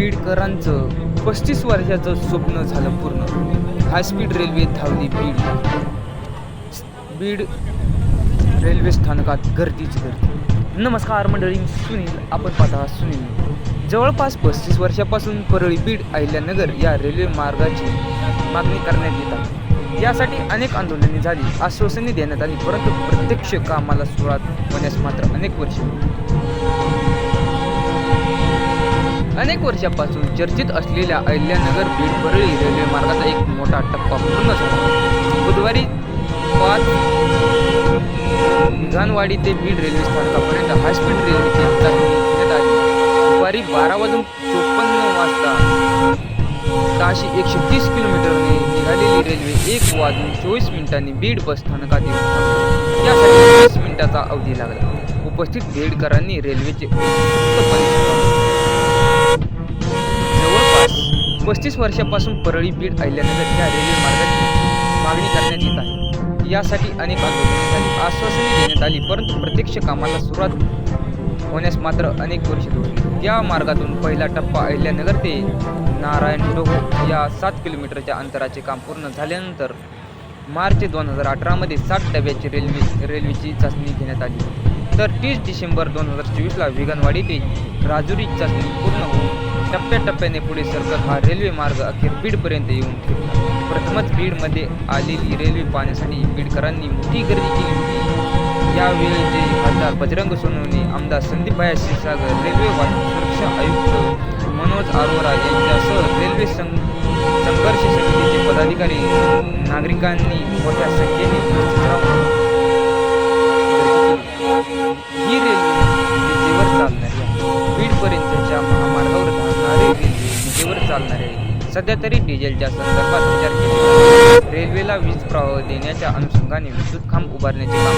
बीडकरांचं पस्तीस वर्षाचं स्वप्न झालं पूर्ण. हायस्पीड रेल्वे धावली बीड. बीड रेल्वे स्थानकात गर्दीच गर्दी. नमस्कार मंडळी सुनील. आपण पाहता सुनील. जवळपास पस्तीस वर्षापासून परळी बीड अहिल्यानगर या रेल्वे मार्गाची मागणी करण्यात येत आहे. यासाठी अनेक आंदोलने झाली. आश्वासने देण्यात आली. परंतु प्रत्यक्ष कामाला सुरुवात होण्यास मात्र अनेक वर्षे अनेक वर्षापासून चर्चित असलेल्या अहिल्यानगर बीड परळी रेल्वे मार्गाचा एक मोठा टप्पा पूर्ण झाला. बुधवारी पाच विधानवाडी ते बीड रेल्वे स्थानकापर्यंत हायस्पीड रेल्वेची घेण्यात आली. दुपारी बारा वाजून चोपन्न वाजता ताशी एकशे तीस किलोमीटरने निघालेली रेल्वे एक वाजून चोवीस मिनिटांनी बीड बस स्थानकात येऊन यासाठी वीस मिनिटाचा अवधी लागला. उपस्थित बेडकरांनी रेल्वेचे उत्तमपणे जवळपास पस्तीस वर्षापासून परळी बीड अहिल्यानगर या रेल्वे मार्गाची मागणी करण्यात येत आहे. यासाठी अनेक आंदोलने झाली. आश्वासने देण्यात आली परंतु प्रत्यक्ष कामाला सुरुवात होण्यास मात्र अनेक वर्ष धोरली या मार्गातून पहिला टप्पा अहिल्यानगर ते नारायण डोहो या सात किलोमीटरच्या अंतराचे काम पूर्ण झाल्यानंतर मार्च दोन हजार अठरामध्ये सात डब्याची रेल्वे रेल्वेची चाचणी घेण्यात आली. तर तीस डिसेंबर दोन हजार चोवीसला विगनवाडी ते राजुरी चाचणी पूर्ण होऊन टप्प्याटप्प्याने पुढे सरकत हा रेल्वे मार्ग अखेर बीडपर्यंत येऊन ठेवला प्रथमच बीडमध्ये आलेली रेल्वे पाहण्यासाठी बीडकरांनी मोठी गर्दी केली होती. यावेळीचे खासदार बजरंग सोनवणे आमदार संदीपभाई क्षीरसागर रेल्वे वाहतूक सुरक्षा आयुक्त मनोज अरोरा यांच्यासह रेल्वे संघ संघर्ष समितीचे पदाधिकारी नागरिकांनी मोठ्या संख्येने उपस्थित राहून ही रेल्वे विजेवर चालणारी आहे बीडपर्यंतच्या महामार्गावर धावणारी रेल्वे विजेवर चालणार आहे. सध्या तरी डिझेलच्या संदर्भात विचार केला रेल्वेला वीज प्रवाह देण्याच्या अनुषंगाने विद्युत खांब उभारण्याचे काम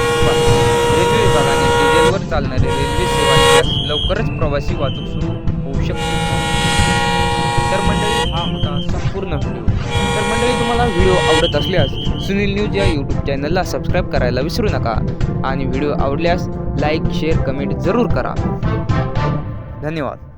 रेल्वे विभागाने डिझेलवर चालणारे रेल्वे सेवा दिल्यास लवकरच प्रवासी वाहतूक सुरू होऊ शकते. तर मंडळी हा होता संपूर्ण व्हिडिओ. तर मंडळी तुम्हाला व्हिडिओ आवडत असल्यास सुनील न्यूज या यूट्यूब चॅनलला सबस्क्राईब करायला विसरू नका आणि व्हिडिओ आवडल्यास लाईक शेअर कमेंट जरूर करा. धन्यवाद.